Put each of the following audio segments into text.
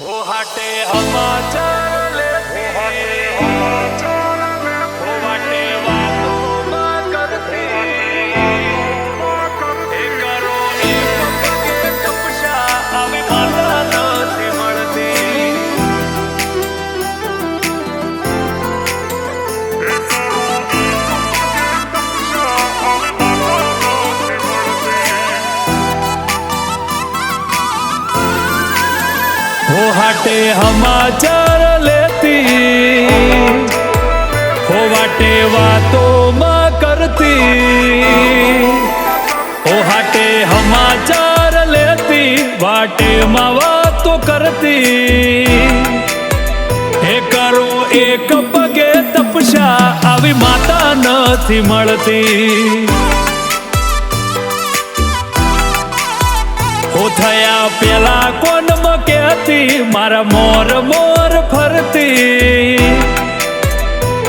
ਉਹ ਹਟੇ ਹਮਾਚਾ हो हाटे समाचार लेती हो वाटे वातों करती हो हाटे समाचार लेती वाटे માં વાતો કરતી હે કરો એક પગે તપસ્યા આવી માતા નથી મળતી થયા પેલા કોણ હતી? મારા મોર મોર ફરતી.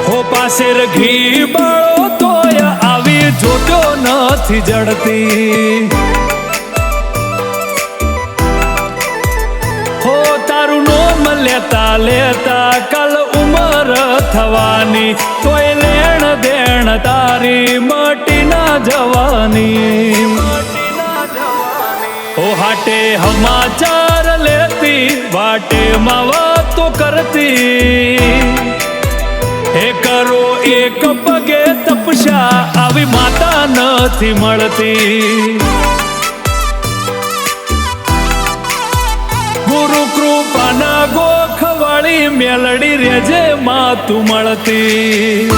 હો પાસે ઘી બાળો તોય આવી જોતો નથી જડતી. હો તારું નોમ લેતા લેતા કલ ઉમર થવાની, તોય લેણ દેણ તારી મટી ના જવાની. ઓ હાટે હમાચાર લેતી, વાટે માં વાતો કરતી. હે કરો એક પગે તપસ્યા, આવી માતા નથી મળતી. ગુરુ કૃપાના ગોખવાળી મેલડી રેજે માં તું મળતી.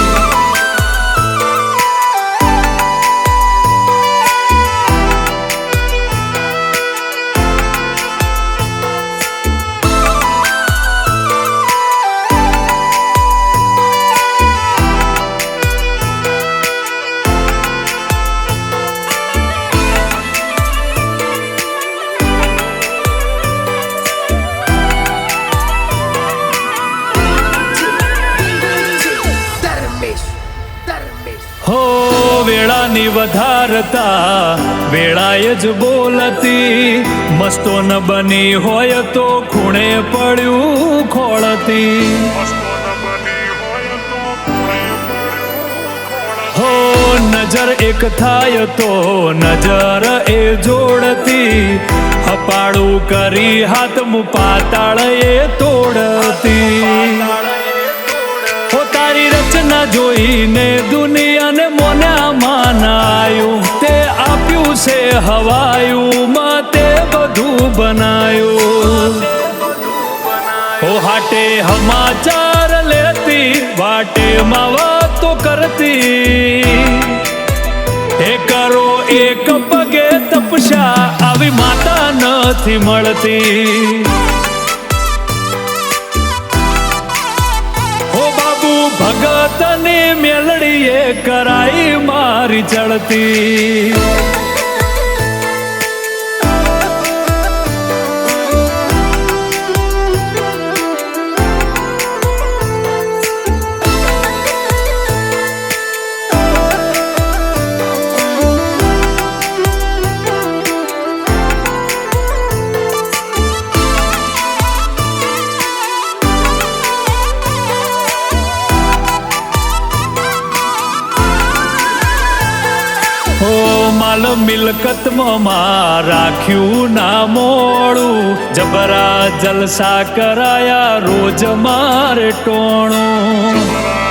વેળાની વધારતા, વેળાએ જ બોલતી. મસ્તો ન બની હોય તો ખૂણે પડ્યું ખોળતી. હો, નજર એક થાય તો નજર એ જોડતી. હપાળું કરી હાથ મુ પાતાળ એ તોડતી. તારી રચના જોઈને હવાયું માતે બધું બનાયું. હો હાટે સમાચાર લેતી, વાટે માં વાતો કરતી. હે કરો એક પગે તપસ્યા, આવી માતા નથી મળતી. હો બાબુ ભગતની મેલડીએ કરાઈ મારી ચડતી. માલ મિલકતમાં રાખ્યું ના મોડું. જબરા જલસા કરાયા રોજ મારે ટોણું.